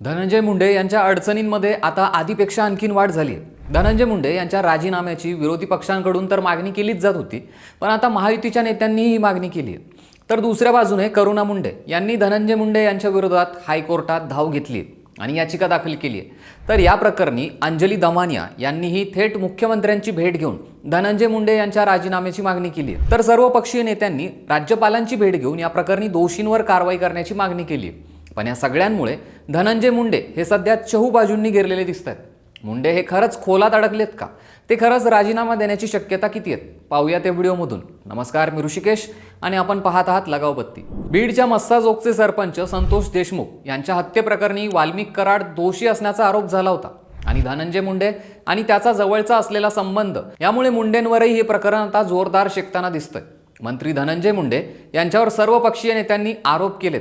धनंजय मुंडे यांच्या अडचणींमध्ये आता आधीपेक्षा आणखीन वाढ झाली. आहे धनंजय मुंडे यांच्या राजीनाम्याची विरोधी पक्षांकडून तर मागणी केलीच जात होती पण आता महायुतीच्या नेत्यांनीही ही मागणी केली आहे. तर दुसऱ्या बाजूने करुणा मुंडे यांनी धनंजय मुंडे यांच्या विरोधात हायकोर्टात धाव घेतली आणि याचिका दाखल केली आहे. तर या प्रकरणी अंजली दमानिया यांनीही थेट मुख्यमंत्र्यांची भेट घेऊन धनंजय मुंडे यांच्या राजीनाम्याची मागणी केली तर सर्व पक्षीय नेत्यांनी राज्यपालांची भेट घेऊन या प्रकरणी दोषींवर कारवाई करण्याची मागणी केली आहे. पण या सगळ्यांमुळे धनंजय मुंडे हे सध्या चहू बाजूंनी गेरलेले दिसत आहेत मुंडे हे खरंच खोलात अडकलेत का? ते खरंच राजीनामा देण्याची शक्यता किती आहेत? पाहूया त्या व्हिडिओमधून. नमस्कार मी ऋषिकेश आणि आपण पाहत आहात लगावबत्ती बीडच्या मस्साजोगचे सरपंच संतोष देशमुख यांच्या हत्येप्रकरणी वाल्मिक कराड दोषी असण्याचा आरोप झाला होता. आणि धनंजय मुंडे आणि त्याचा जवळचा असलेला संबंध यामुळे मुंडेंवरही हे प्रकरण आता जोरदार शेकताना दिसतंय. मंत्री धनंजय मुंडे यांच्यावर सर्व पक्षीय नेत्यांनी आरोप केलेत.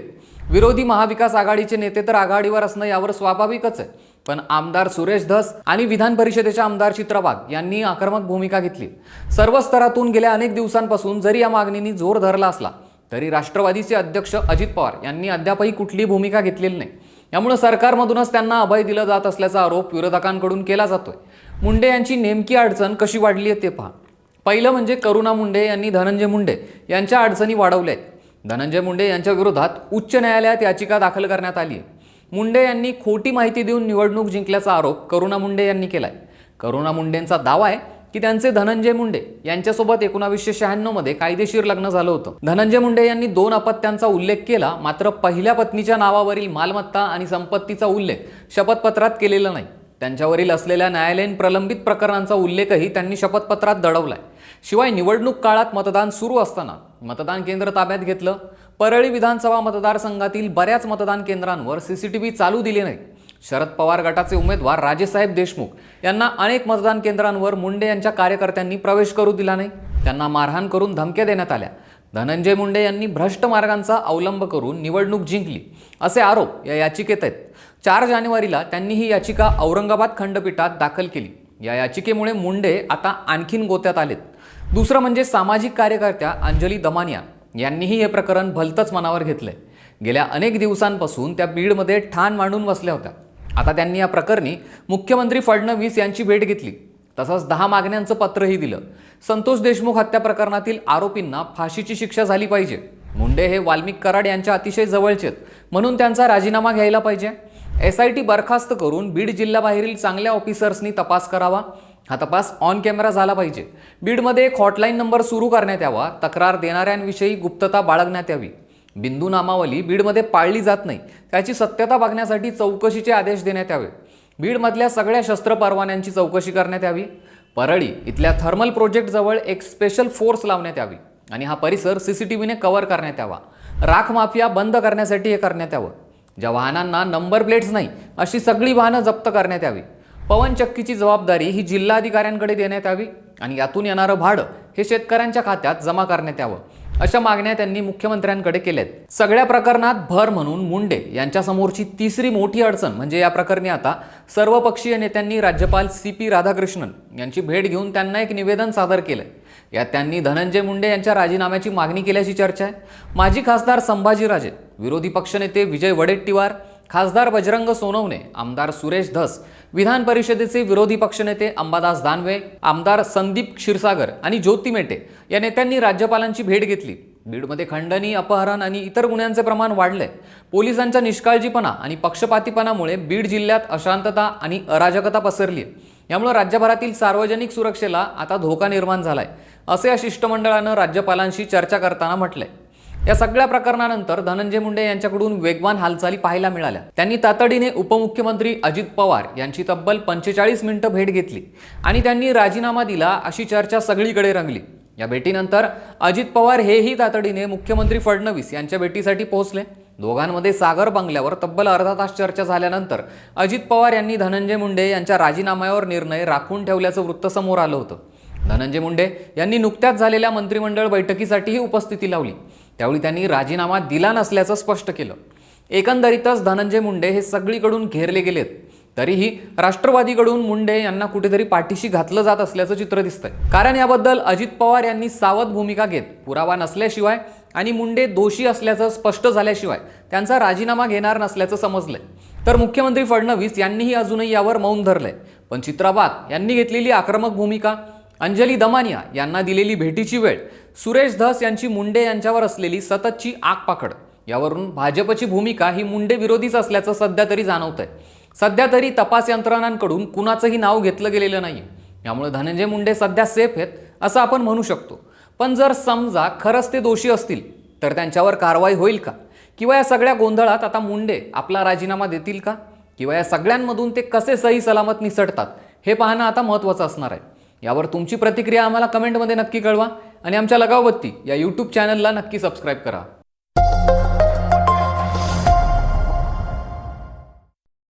विरोधी महाविकास आघाडीचे नेते तर आघाडीवर असणं यावर स्वाभाविकच आहे. पण आमदार सुरेश धस आणि विधान परिषदेचे आमदार चित्रबाग यांनी आक्रमक भूमिका घेतली. सर्व स्तरातून गेल्या अनेक दिवसांपासून जरी या मागणीने जोर धरला असला तरी राष्ट्रवादीचे अध्यक्ष अजित पवार यांनी अद्यापही कुठलीही भूमिका घेतलेली नाही. यामुळे सरकारमधूनच त्यांना अभय दिलं जात असल्याचा आरोप विरोधकांकडून केला जातोय. मुंडे यांची नेमकी अडचण कशी वाढली आहे ते पहा. पहिलं म्हणजे करुणा मुंडे यांनी धनंजय मुंडे यांच्या अडचणी वाढवल्या आहेत धनंजय मुंडे यांच्या विरोधात उच्च न्यायालयात याचिका दाखल करण्यात आली आहे. मुंडे यांनी खोटी माहिती देऊन निवडणूक जिंकल्याचा आरोप करुणा मुंडे यांनी केलाय. करुणा मुंडेंचा दावा आहे की त्यांचे धनंजय मुंडे यांच्यासोबत एकोणावीसशे शहाण्णवमध्ये कायदेशीर लग्न झालं होतं. धनंजय मुंडे यांनी दोन अपत्यांचा उल्लेख केला मात्र पहिल्या पत्नीच्या नावावरील मालमत्ता आणि संपत्तीचा उल्लेख शपथपत्रात केलेला नाही. त्यांच्यावरील असलेल्या न्यायालयीन प्रलंबित प्रकरणांचा उल्लेखही त्यांनी शपथपत्रात दडवलाय. शिवाय निवडणूक काळात मतदान सुरू असताना मतदान केंद्र ताब्यात घेतलं. परळी विधानसभा मतदारसंघातील बऱ्याच मतदान केंद्रांवर सीसीटीव्ही चालू दिले नाही. शरद पवार गटाचे उमेदवार राजेसाहेब देशमुख यांना अनेक मतदान केंद्रांवर मुंडे यांच्या कार्यकर्त्यांनी प्रवेश करू दिला नाही. त्यांना मारहाण करून धमक्या देण्यात आल्या. धनंजय मुंडे यांनी भ्रष्ट मार्गांचा अवलंब करून निवडणूक जिंकली असे आरोप या याचिकेत आहेत. चार जानेवारीला त्यांनी ही याचिका औरंगाबाद खंडपीठात दाखल केली. या याचिकेमुळे मुंडे आता आणखीन गोत्यात आलेत. दुसरं म्हणजे सामाजिक कार्यकर्त्या अंजली दमानिया यांनीही हे प्रकरण भलतंच मनावर घेतलंय. गेल्या अनेक दिवसांपासून त्या बीडमध्ये ठाण मांडून बसल्या होत्या. आता त्यांनी या प्रकरणी मुख्यमंत्री फडणवीस यांची भेट घेतली. तसंच दहा मागण्यांचं पत्रही दिलं. संतोष देशमुख हत्या प्रकरणातील आरोपींना फाशीची शिक्षा झाली पाहिजे. मुंडे हे वाल्मिक कराड यांच्या अतिशय जवळचे आहेत. म्हणून त्यांचा राजीनामा घ्यायला पाहिजे. एस आय टी बरखास्त करून बीड जिल्ह्याबाहेरील चांगल्या ऑफिसर्सनी तपास करावा. हा तपास ऑन कॅमेरा झाला पाहिजे. बीडमध्ये एक हॉटलाईन नंबर सुरू करण्यात यावा तक्रार देणाऱ्यांविषयी गुप्तता बाळगण्यात यावी. बिंदू नामावली बीडमध्ये पाळली जात नाही त्याची सत्यता बघण्यासाठी चौकशीचे आदेश देण्यात यावे. बीडमधल्या सगळ्या शस्त्र परवान्यांची चौकशी करण्यात यावी. परळी इथल्या थर्मल प्रोजेक्टजवळ एक स्पेशल फोर्स लावण्यात यावी आणि हा परिसर सी सी टी व्हीने कव्हर करण्यात यावा. राख माफिया बंद करण्यासाठी हे करण्यात यावं. ज्या वाहनांना नंबर प्लेट्स नाही अशी सगळी वाहनं जप्त करण्यात यावी. पवनचक्कीची जबाबदारी ही जिल्हाधिकाऱ्यांकडे देण्यात यावी आणि यातून येणारं भाडं हे शेतकऱ्यांच्या खात्यात जमा करण्यात यावं अशा मागण्या त्यांनी मुख्यमंत्र्यांकडे केल्यात. सगळ्या प्रकरणात भर म्हणून मुंडे यांच्यासमोरची तिसरी मोठी अडचण म्हणजे या प्रकरणी आता सर्वपक्षीय नेत्यांनी राज्यपाल सी पी राधाकृष्णन यांची भेट घेऊन त्यांना एक निवेदन सादर केलं यात त्यांनी धनंजय मुंडे यांच्या राजीनाम्याची मागणी केल्याची चर्चा आहे. माजी खासदार संभाजीराजे विरोधी पक्षनेते विजय वडेट्टीवार खासदार बजरंग सोनवणे आमदार सुरेश धस विधान परिषदेचे विरोधी पक्षनेते अंबादास दानवे आमदार संदीप क्षीरसागर आणि ज्योती मेटे या नेत्यांनी राज्यपालांची भेट घेतली. बीडमध्ये खंडणी अपहरण आणि इतर गुन्ह्यांचे प्रमाण वाढले. पोलिसांच्या निष्काळजीपणा आणि पक्षपातीपणामुळे बीड जिल्ह्यात अशांतता आणि अराजकता पसरली. आहे यामुळे राज्यभरातील सार्वजनिक सुरक्षेला आता धोका निर्माण झालाय असे या शिष्टमंडळानं राज्यपालांशी चर्चा करताना म्हटलंय. या सगळ्या प्रकरणानंतर धनंजय मुंडे यांच्याकडून वेगवान हालचाली पाहायला मिळाल्या. त्यांनी तातडीने उपमुख्यमंत्री अजित पवार यांची तब्बल पंचेचाळीस मिनिटं भेट घेतली आणि त्यांनी राजीनामा दिला अशी चर्चा सगळीकडे रंगली. या भेटीनंतर अजित पवार हेही तातडीने मुख्यमंत्री फडणवीस यांच्या भेटीसाठी पोहोचले. दोघांमध्ये सागर बंगल्यावर तब्बल अर्धा तास चर्चा झाल्यानंतर अजित पवार यांनी धनंजय मुंडे यांच्या राजीनाम्यावर निर्णय राखून ठेवल्याचं वृत्त समोर आलं होतं. धनंजय मुंडे यांनी नुकत्याच झालेल्या मंत्रिमंडळ बैठकीसाठीही उपस्थिती लावली. त्यावेळी त्यांनी राजीनामा दिला नसल्याचं स्पष्ट केलं. एकंदरीतच धनंजय मुंडे हे सगळीकडून घेरले गेलेत. तरीही राष्ट्रवादीकडून मुंडे यांना कुठेतरी पाठीशी घातलं जात असल्याचं चित्र दिसतंय. कारण याबद्दल अजित पवार यांनी सावध भूमिका घेत पुरावा नसल्याशिवाय आणि मुंडे दोषी असल्याचं स्पष्ट झाल्याशिवाय त्यांचा राजीनामा घेणार नसल्याचं समजलंय. तर मुख्यमंत्री फडणवीस यांनीही अजूनही यावर मौन धरलंय. पण चित्राबाद यांनी घेतलेली आक्रमक भूमिका अंजली दमानिया यांना दिलेली भेटीची वेळ सुरेश धस यांची मुंडे यांच्यावर असलेली सततची आगपाखड यावरून भाजपची भूमिका ही मुंडे विरोधीच असल्याचं सध्या तरी जाणवतंय. सध्या तरी तपास यंत्रणांकडून कुणाचंही नाव घेतलं गेलेलं नाही यामुळे धनंजय मुंडे सध्या सेफ आहेत असं आपण म्हणू शकतो. पण जर समजा खरंच ते दोषी असतील तर त्यांच्यावर कारवाई होईल का? किंवा या सगळ्या गोंधळात आता मुंडे आपला राजीनामा देतील का? किंवा या सगळ्यांमधून ते कसे सही सलामत निसटतात हे पाहणं आता महत्त्वाचं असणार आहे. यावर तुमची प्रतिक्रिया आम्हाला कमेंटमध्ये नक्की कळवा आणि आमच्या लगावबत्ती या यूट्यूब चॅनलला नक्की सबस्क्राईब करा.